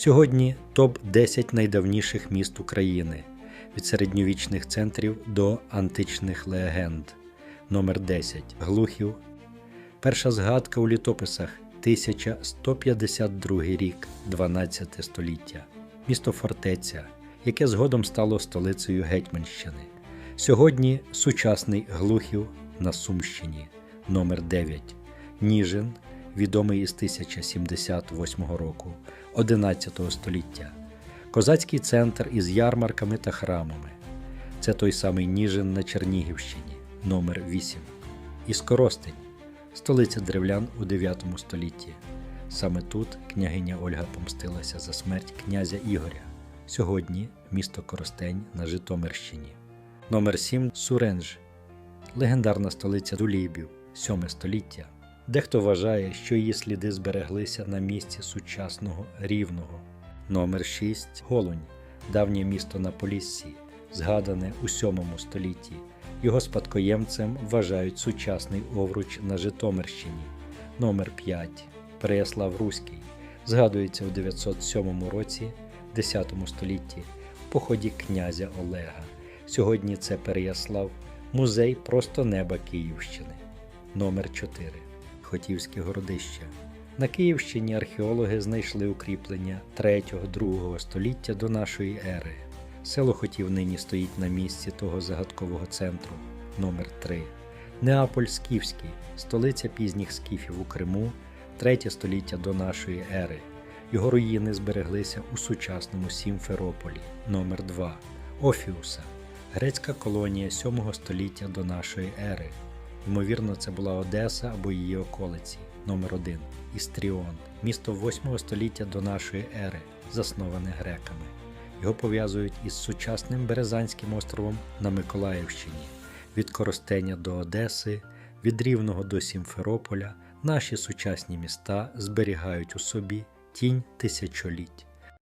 Сьогодні топ-10 найдавніших міст України від середньовічних центрів до античних легенд. Номер 10 Глухів. Перша згадка у літописах 1152 рік, 12 століття. Місто фортеця, яке згодом стало столицею Гетьманщини. Сьогодні сучасний Глухів на Сумщині. Номер 9 Ніжин, відомий із 1078 року, 11 століття. Козацький центр із ярмарками та храмами. Це той самий Ніжин на Чернігівщині, номер 8. Іскоростень, столиця древлян у 9 столітті. Саме тут княгиня Ольга помстилася за смерть князя Ігоря. Сьогодні місто Коростень на Житомирщині. Номер 7 Суренж, легендарна столиця Дулібів, 7 століття. Дехто вважає, що її сліди збереглися на місці сучасного рівного. Номер 6 Голунь, давнє місто на Поліссі, згадане у 7 столітті. Його спадкоємцем вважають сучасний Овруч на Житомирщині. Номер 5 Переяслав Руський, згадується у 907 році, 10 столітті, в поході князя Олега. Сьогодні це Переяслав, музей просто неба Київщини. Номер 4 Хотівське городище. На Київщині археологи знайшли укріплення 3-2 століття до нашої ери. Село Хотів нині стоїть на місці того загадкового центру номер 3 Неаполь Скіфський, столиця пізніх скіфів у Криму, 3 століття до нашої ери. Його руїни збереглися у сучасному Сімферополі номер 2 Офіуса, грецька колонія 7 століття до нашої ери. Ймовірно, це була Одеса або її околиці. Номер 1 Істріон, місто 8 століття до нашої ери, засноване греками. Його пов'язують із сучасним Березанським островом на Миколаївщині. Від Коростеня до Одеси, від Рівного до Сімферополя наші сучасні міста зберігають у собі тінь тисячоліть.